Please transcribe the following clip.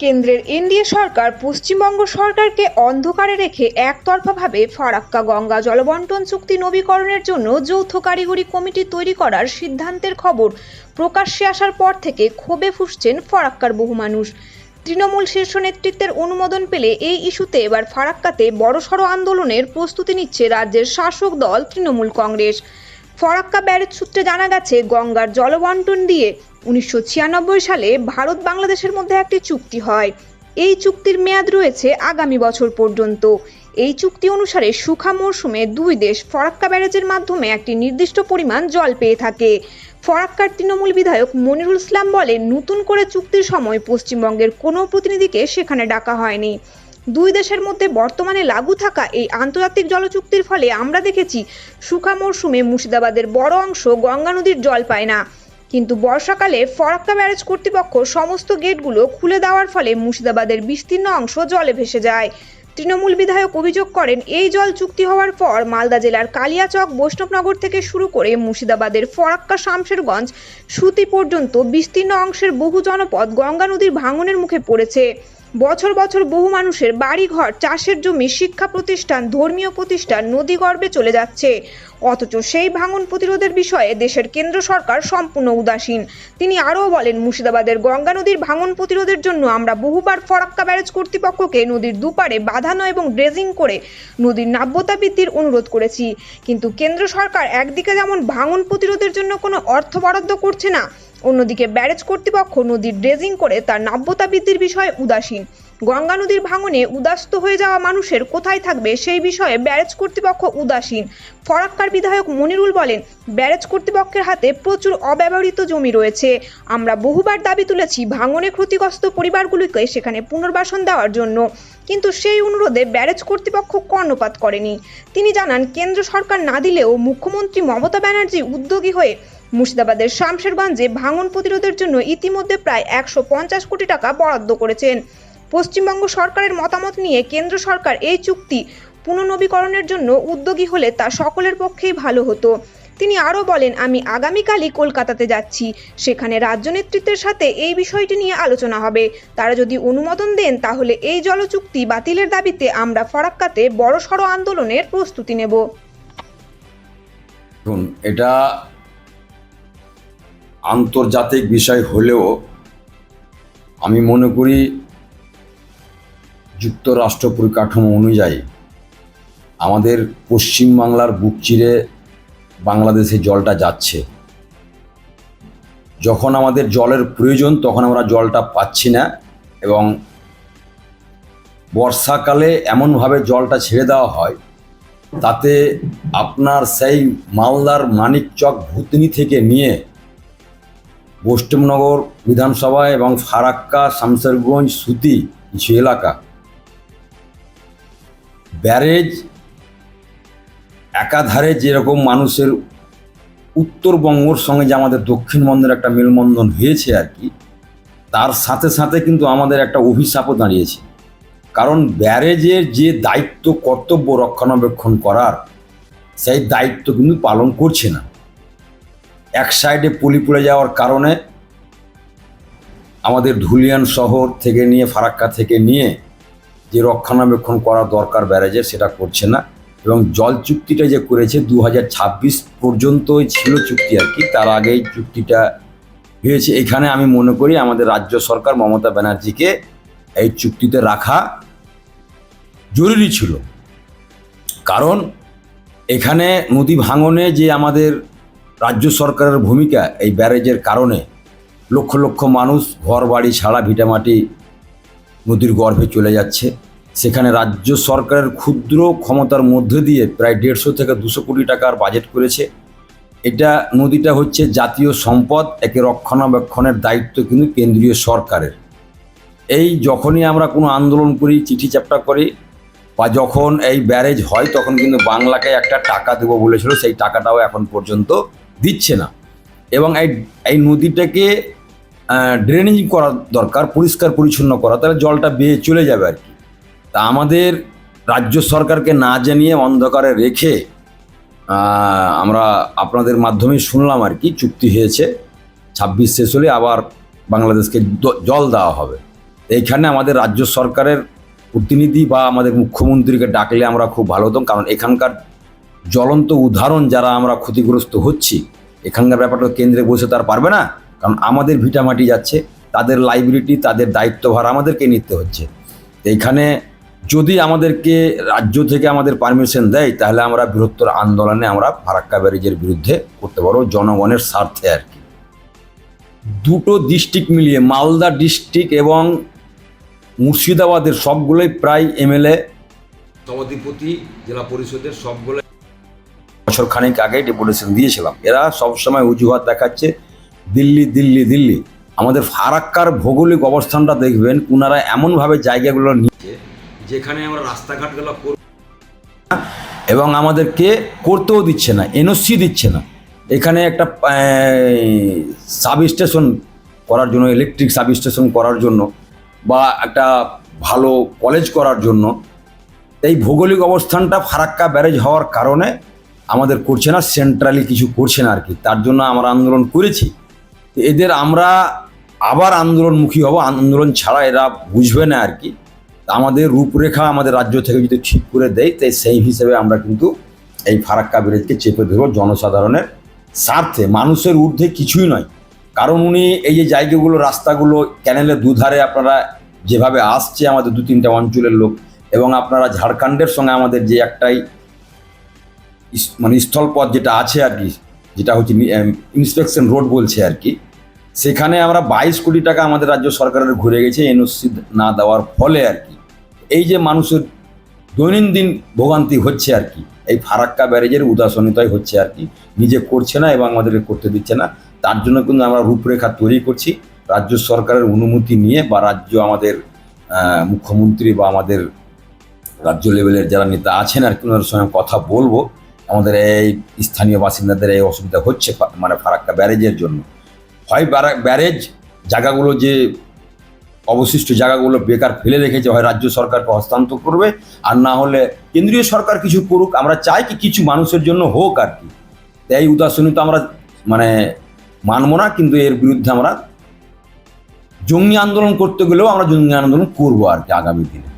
কেন্দ্রের এনডিএ সরকার পশ্চিমবঙ্গ সরকারকে অন্ধকারে রেখে একতরফাভাবে ফারাক্কা গঙ্গা জলবন্টন চুক্তি নবীকরণের জন্য যৌথ কারিগরি কমিটি তৈরি করার সিদ্ধান্তের খবর প্রকাশ্যে আসার পর থেকে ক্ষোভে ফুসছেন ফারাক্কার বহু মানুষ। তৃণমূল শীর্ষ নেতৃত্বের অনুমোদন পেলে এই ইস্যুতে এবার ফারাক্কাতে বড়সড় আন্দোলনের প্রস্তুতি নিচ্ছে রাজ্যের শাসক দল তৃণমূল কংগ্রেস। ফরাক্কা ব্যারেজ সূত্রে জানা গেছে, গঙ্গার জলবন্টন দিয়ে উনিশশো ছিয়ানব্বই সালে ভারত বাংলাদেশের মধ্যে একটি চুক্তি হয়। এই চুক্তির মেয়াদ রয়েছে আগামী বছর পর্যন্ত। এই চুক্তি অনুসারে সুখা মরশুমে দুই দেশ ফরাক্কা ব্যারেজের মাধ্যমে একটি নির্দিষ্ট পরিমাণ জল পেয়ে থাকে। ফরাক্কার তৃণমূল বিধায়ক মনিরুল ইসলাম বলেন, নতুন করে চুক্তির সময় পশ্চিমবঙ্গের কোনো প্রতিনিধিকে সেখানে ডাকা হয়নি। দুই দেশের মধ্যে বর্তমানে লাগু থাকা এই আন্তর্জাতিক জলচুক্তির ফলে আমরা দেখেছি শুকা মরশুমে মুর্শিদাবাদের বড় অংশ গঙ্গা নদীর জল পায় না। কিন্তু বর্ষাকালে ফরাক্কা ব্যারেজ কর্তৃপক্ষ সমস্ত গেটগুলো খুলে দেওয়ার ফলে মুর্শিদাবাদের বিস্তীর্ণ অংশ জলে ভেসে যায়। তৃণমূল বিধায়ক অভিযোগ করেন, এই জল চুক্তি হওয়ার পর মালদা জেলার কালিয়াচক, বৈষ্ণবনগর থেকে শুরু করে মুর্শিদাবাদের ফরাক্কা শামশেরগঞ্জ, সুতি পর্যন্ত বিস্তীর্ণ অংশের বহু জনপদ গঙ্গা নদীর ভাঙনের মুখে পড়েছে। বছর বছর বহু মানুষের বাড়িঘর, চাষের জমি, শিক্ষা প্রতিষ্ঠান, ধর্মীয় প্রতিষ্ঠান নদীগর্ভে চলে যাচ্ছে। অথচ সেই ভাঙন প্রতিরোধের বিষয়ে দেশের কেন্দ্র সরকার সম্পূর্ণ উদাসীন। তিনি আরও বলেন, মুর্শিদাবাদের গঙ্গা নদীর ভাঙন প্রতিরোধের জন্য আমরা বহুবার ফরাক্কা ব্যারেজ কর্তৃপক্ষকে নদীর দুপারে বাঁধানো এবং ড্রেজিং করে নদীর নাব্যতা বৃদ্ধির অনুরোধ করেছি। কিন্তু কেন্দ্র সরকার একদিকে যেমন ভাঙন প্রতিরোধের জন্য কোনো অর্থ বরাদ্দ করছে না অন্যদিকে ব্যারেজ কর্তৃপক্ষ নদীর ড্রেজিং করে তার নাব্যতা বৃদ্ধির বিষয়ে উদাসীন। গঙ্গা নদীর ভাঙনে উদাস্ত হয়ে যাওয়া মানুষের কোথায় থাকবে সেই বিষয়ে ব্যারেজ কর্তৃপক্ষ উদাসীন। ফরাক্কার বিধায়ক মনিরুল বলেন, ব্যারেজ কর্তৃপক্ষের হাতে প্রচুর অব্যবহৃত জমি রয়েছে। আমরা বহুবার দাবি তুলেছি ভাঙনে ক্ষতিগ্রস্ত পরিবারগুলিকে সেখানে পুনর্বাসন দেওয়ার জন্য। কিন্তু সেই অনুরোধে ব্যারেজ কর্তৃপক্ষ কর্ণপাত করেনি। তিনি জানান, কেন্দ্র সরকার না দিলেও মুখ্যমন্ত্রী মমতা ব্যানার্জি উদ্যোগী হয়ে মুর্শিদাবাদের শামশেরগঞ্জে ভাঙন প্রতিরোধের জন্য ইতিমধ্যে প্রায় একশো পঞ্চাশ কোটি টাকা বরাদ্দ করেছেন। পশ্চিমবঙ্গ সরকারের মতামত নিয়ে কেন্দ্র সরকার এই চুক্তি পুনর্নবীকরণের জন্য উদ্যোগী হলে তা সকলের পক্ষেই ভালো হতো। তিনি আরও বলেন, আমি আগামীকালই কলকাতাতে যাচ্ছি। সেখানে রাজ্য নেতৃত্বের সাথে এই বিষয়টি নিয়ে আলোচনা হবে। তারা যদি অনুমোদন দেন, তাহলে এই জলচুক্তি বাতিলের দাবিতে আমরা ফরাক্কাতে বড়সড় আন্দোলনের প্রস্তুতি নেব। এটা আন্তর্জাতিক বিষয় হলেও আমি মনে করি যুক্তরাষ্ট্র পরিকাঠামো অনুযায়ী আমাদের পশ্চিমবাংলার বুক চিরে বাংলাদেশে জলটা যাচ্ছে। যখন আমাদের জলের প্রয়োজন তখন আমরা জলটা পাচ্ছি না এবং বর্ষাকালে এমনভাবে জলটা ছেড়ে দেওয়া হয় তাতে আপনার সেই মালদার মানিকচক ভূতনি থেকে নিয়ে পশ্চিমনগর বিধানসভা এবং ফারাক্কা, শামসেরগঞ্জ, সুতি, কিছু এলাকা। ব্যারেজ একাধারে যেরকম মানুষের উত্তরবঙ্গর সঙ্গে যে আমাদের দক্ষিণবঙ্গের একটা মেলবন্ধন হয়েছে আর কি, তার সাথে সাথে কিন্তু আমাদের একটা অভিশাপও দাঁড়িয়েছে। কারণ ব্যারেজের যে দায়িত্ব, কর্তব্য রক্ষণাবেক্ষণ করার, সেই দায়িত্ব কিন্তু পালন করছে না। এক সাইডে পলি পড়ে যাওয়ার কারণে আমাদের ধুলিয়ান শহর থেকে নিয়ে, ফারাক্কা থেকে নিয়ে যে রক্ষণাবেক্ষণ করা দরকার ব্যারেজের সেটা করছে না। এবং জল চুক্তিটা যে করেছে দু পর্যন্তই ছিল চুক্তি আর কি, তার আগেই চুক্তিটা হয়েছে। এখানে আমি মনে করি আমাদের রাজ্য সরকার মমতা ব্যানার্জিকে এই চুক্তিতে রাখা জরুরি ছিল। কারণ এখানে নদী ভাঙনে যে আমাদের রাজ্য সরকারের ভূমিকা এই ব্যারেজের কারণে লক্ষ লক্ষ মানুষ ঘর বাড়ি ছাড়া ভিটামাটি নদীর গর্ভে চলে যাচ্ছে। সেখানে রাজ্য সরকারের ক্ষুদ্র ক্ষমতার মধ্যে দিয়ে প্রায় দেড়শো থেকে দুশো কোটি টাকার বাজেট করেছে। এটা নদীটা হচ্ছে জাতীয় সম্পদ, একে রক্ষণাবেক্ষণের দায়িত্ব কিন্তু কেন্দ্রীয় সরকারের। এই যখনই আমরা কোনো আন্দোলন করি, চিঠি চাপটা করি, বা যখন এই ব্যারেজ হয়, তখন কিন্তু বাংলাকে একটা টাকা দেবো বলেছিল, সেই টাকাটাও এখন পর্যন্ত দিচ্ছে না। এবং এই এই নদীটাকে ড্রেনেজ করা দরকার, পরিষ্কার পরিচ্ছন্ন করা, তাহলে জলটা বেয়ে চলে যাবে আর কি। তা আমাদের রাজ্য সরকারকে না জানিয়ে অন্ধকারে রেখে আমরা আপনাদের মাধ্যমে শুনলাম আর কি, চুক্তি হয়েছে। ছাব্বিশ শেষ হলে আবার বাংলাদেশকে জল দেওয়া হবে। এইখানে আমাদের রাজ্য সরকারের প্রতিনিধি বা আমাদের মুখ্যমন্ত্রীকে ডাকলে আমরা খুব ভালো হতাম, কারণ এখানকার জ্বলন্ত উদাহরণ যারা আমরা ক্ষতিগ্রস্ত হচ্ছি, এখানকার ব্যাপারটা কেন্দ্রে বসে তার পারবে না, কারণ আমাদের ভিটামাটি যাচ্ছে, তাদের লাইবিলিটি তাদের দায়িত্বভার আমাদেরকে নিতে হচ্ছে। এইখানে যদি আমাদেরকে রাজ্য থেকে আমাদের পারমিশন দেয়, তাহলে আমরা বৃহত্তর আন্দোলনে আমরা ফারাক্কা ব্যারেজের বিরুদ্ধে করতে পারব জনগণের স্বার্থে আর কি। দুটো ডিস্ট্রিক্ট মিলিয়ে, মালদা ডিস্ট্রিক্ট এবং মুর্শিদাবাদের সবগুলোই প্রায় এমএলএ সভাধিপতি, জেলা পরিষদের সবগুলো বছর খানিক আগে ডেপুটেশন দিয়েছিলাম। এরা সবসময় অজুহাত দেখাচ্ছে, দিল্লি দিল্লি দিল্লি। আমাদের ফারাক্কার ভৌগোলিক অবস্থানটা দেখবেন ওনারা এমনভাবে জায়গাগুলো নিচ্ছে যেখানে আমরা রাস্তাঘাটগুলো এবং আমাদেরকে করতেও দিচ্ছে না, এনওসি দিচ্ছে না। এখানে একটা সাব স্টেশন করার জন্য ইলেকট্রিক সাব স্টেশন করার জন্য, বা একটা ভালো কলেজ করার জন্য। এই ভৌগোলিক অবস্থানটা ফারাক্কা ব্যারেজ হওয়ার কারণে আমাদের করছে না সেন্ট্রালি কিছু করছে না আর কি তার জন্য আমরা আন্দোলন করেছি। তো এদের আমরা আবার আন্দোলনমুখী হব, আন্দোলন ছাড়া এরা বুঝবে না আর কি আমাদের রূপরেখা আমাদের রাজ্য থেকে যদি ঠিক করে দেয়, তাই সেই হিসেবে আমরা কিন্তু এই ফারাক্কা ব্যারেজকে চেপে ধরব জনসাধারণের স্বার্থে। মানুষের ঊর্ধ্বে কিছুই নয়। কারণ উনি এই যে জায়গাগুলো, রাস্তাগুলো ক্যানেলের দুধারে আপনারা যেভাবে আসছে, আমাদের দু তিনটা অঞ্চলের লোক এবং আপনারা ঝাড়খণ্ডের সঙ্গে আমাদের যে একটাই মানে স্থলপথ যেটা আছে আর কি, যেটা হচ্ছে ইন্সপেকশন রোড বলছে আর কি, সেখানে আমরা বাইশ কোটি টাকা আমাদের রাজ্য সরকারের ঘুরে গেছে এনওসি না দেওয়ার ফলে আর কি। এই যে মানুষের দৈনন্দিন ভোগান্তি হচ্ছে আর কি, এই ফারাক্কা ব্যারেজের উদাসীনতাই হচ্ছে আর কি, নিজে করছে না এবং আমাদেরকে করতে দিচ্ছে না, তার জন্য কিন্তু আমরা রূপরেখা তৈরি করছি, রাজ্য সরকারের অনুমতি নিয়ে বা রাজ্য আমাদের মুখ্যমন্ত্রী বা আমাদের রাজ্য লেভেলের যারা নেতা আছেন আর কি, ওনাদের সঙ্গে কথা বলব। আমাদের এই স্থানীয় বাসিন্দাদের এই অসুবিধা হচ্ছে মানে ফারাক্কা ব্যারেজের জন্য। হয় ব্যারা- ব্যারেজ জায়গাগুলো যে অবশিষ্ট জায়গাগুলো বেকার ফেলে রেখেছে, হয় রাজ্য সরকারকে হস্তান্তর করবে, আর না হলে কেন্দ্রীয় সরকার কিছু করুক, আমরা চাই কি কিছু মানুষের জন্য হোক আর কি। তো এই উদাসীনতা আমরা মানে মানব না, কিন্তু এর বিরুদ্ধে আমরা জঙ্গি আন্দোলন করতে গেলেও আমরা জঙ্গি আন্দোলন করব আর কি আগামী দিনে।